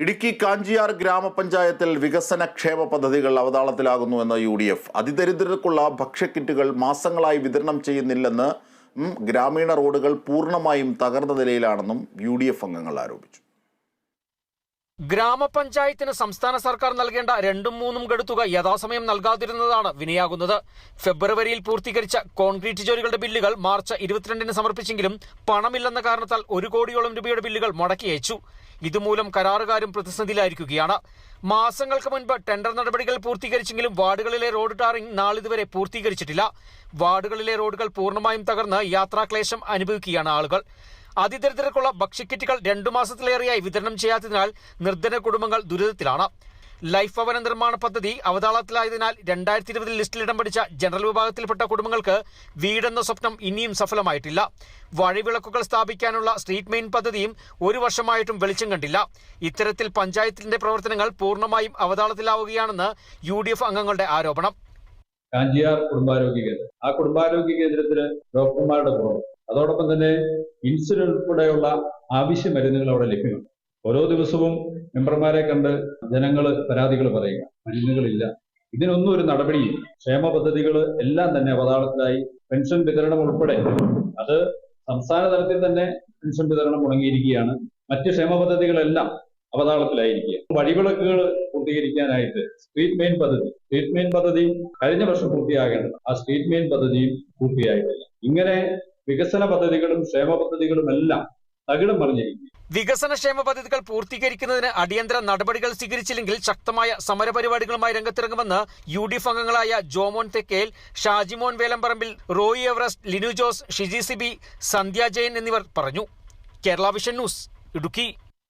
ഇടുക്കി കാഞ്ചിയാർ ഗ്രാമപഞ്ചായത്തിൽ വികസന ക്ഷേമ പദ്ധതികൾ അവതാളത്തിലാകുന്നുവെന്ന് യു ഡി എഫ് അതിദരിദ്രർക്കുള്ള ഭക്ഷ്യക്കിറ്റുകൾ മാസങ്ങളായി വിതരണം ചെയ്യുന്നില്ലെന്ന് ഗ്രാമീണ റോഡുകൾ പൂർണമായും തകർന്ന നിലയിലാണെന്നും യു ഡി എഫ് അംഗങ്ങൾ ആരോപിച്ചു. ഗ്രാമപഞ്ചായത്തിന് സംസ്ഥാന സർക്കാർ നൽകേണ്ട രണ്ടും മൂന്നും ഗഡുത്തുക യഥാസമയം നൽകാതിരുന്നതാണ് വിനയാകുന്നത്. ഫെബ്രുവരിയിൽ പൂർത്തീകരിച്ച കോൺക്രീറ്റ് ജോലികളുടെ ബില്ലുകൾ മാർച്ച് ഇരുപത്തിരണ്ടിന് സമർപ്പിച്ചെങ്കിലും പണമില്ലെന്ന കാരണത്താൽ ഒരു കോടിയോളം രൂപയുടെ ബില്ലുകൾ മടക്കി അയച്ചു. ഇതുമൂലം കരാറുകാരും പ്രതിസന്ധിയിലായിരിക്കുകയാണ്. മാസങ്ങൾക്ക് മുൻപ് ടെൻഡർ നടപടികൾ പൂർത്തീകരിച്ചെങ്കിലും വാർഡുകളിലെ റോഡ് ടാറിംഗ് നാളിതുവരെ പൂർത്തീകരിച്ചിട്ടില്ല. വാർഡുകളിലെ റോഡുകൾ പൂർണമായും തകർന്ന് യാത്രാക്ലേശം അനുഭവിക്കുകയാണ് ആളുകൾ. അതിദരിദ്രർക്കുള്ള ഭക്ഷ്യക്കിറ്റുകൾ രണ്ടു മാസത്തിലേറെയായി വിതരണം ചെയ്യാത്തതിനാൽ നിർധന കുടുംബങ്ങൾ ദുരിതത്തിലാണ്. ലൈഫ് ഭവന നിർമ്മാണ പദ്ധതി അവതാളത്തിലായതിനാൽ രണ്ടായിരത്തി ഇരുപതിൽ ലിസ്റ്റിൽ ഇടം പിടിച്ച ജനറൽ വിഭാഗത്തിൽപ്പെട്ട കുടുംബങ്ങൾക്ക് വീടെന്ന സ്വപ്നം ഇനിയും സഫലമായിട്ടില്ല. വഴിവിളക്കുകൾ സ്ഥാപിക്കാനുള്ള സ്ട്രീറ്റ് മെയിൻ പദ്ധതിയും ഒരു വർഷമായിട്ടും വെളിച്ചം കണ്ടില്ല. ഇത്തരത്തിൽ പഞ്ചായത്തിന്റെ പ്രവർത്തനങ്ങൾ പൂർണമായും അവതാളത്തിലാവുകയാണെന്ന് യു അംഗങ്ങളുടെ ആരോപണം. കാഞ്ചിയാർ കുടുംബാരോഗ്യ കേന്ദ്രം ആ കുടുംബാരോഗ്യ കേന്ദ്രത്തിൽ ഡോക്ടർമാരുടെ കുറവ് അതോടൊപ്പം തന്നെ ഇൻസുലിൻ ഉൾപ്പെടെയുള്ള ആവശ്യ മരുന്നുകൾ അവിടെ ലഭ്യമാണ്. ഓരോ ദിവസവും മെമ്പർമാരെ കണ്ട് ജനങ്ങൾ പരാതികൾ പറയുക. മരുന്നുകളില്ല. ഇതിനൊന്നും ഒരു നടപടിയില്ല. ക്ഷേമ പദ്ധതികൾ എല്ലാം തന്നെ അവതാളത്തിലായി പെൻഷൻ വിതരണം ഉൾപ്പെടെ. അത് സംസ്ഥാന തലത്തിൽ തന്നെ പെൻഷൻ വിതരണം മുടങ്ങിയിരിക്കുകയാണ്. മറ്റ് ക്ഷേമ പദ്ധതികളെല്ലാം അവതാളത്തിലായിരിക്കുക വഴിവിളക്കുകൾ പൂർത്തീകരിക്കാനായിട്ട് സ്ട്രീറ്റ് മെയിൻ പദ്ധതി. സ്ട്രീറ്റ് മെയിൻ പദ്ധതി കഴിഞ്ഞ വർഷം പൂർത്തിയാകേണ്ടത് ആ സ്ട്രീറ്റ് മെയിൻ പദ്ധതിയും പൂർത്തിയായിട്ടില്ല. ഇങ്ങനെ വികസന പദ്ധതികളും ക്ഷേമ പദ്ധതികളും എല്ലാം തകിടം വികസന ക്ഷേമ പദ്ധതികൾ പൂർത്തീകരിക്കുന്നതിന് അടിയന്തര നടപടികൾ സ്വീകരിച്ചില്ലെങ്കിൽ ശക്തമായ സമരപരിപാടികളുമായി രംഗത്തിറങ്ങുമെന്ന് യു ഡി എഫ് അംഗങ്ങളായ ജോമോൻ തെക്കേൽ ഷാജിമോൻ വേലമ്പറമ്പിൽ റോയി എവറസ്റ്റ് ലിനു ജോസ് ഷിജി സിബി സന്ധ്യ ജയൻ എന്നിവർ പറഞ്ഞു. Kerala vision news Idukki.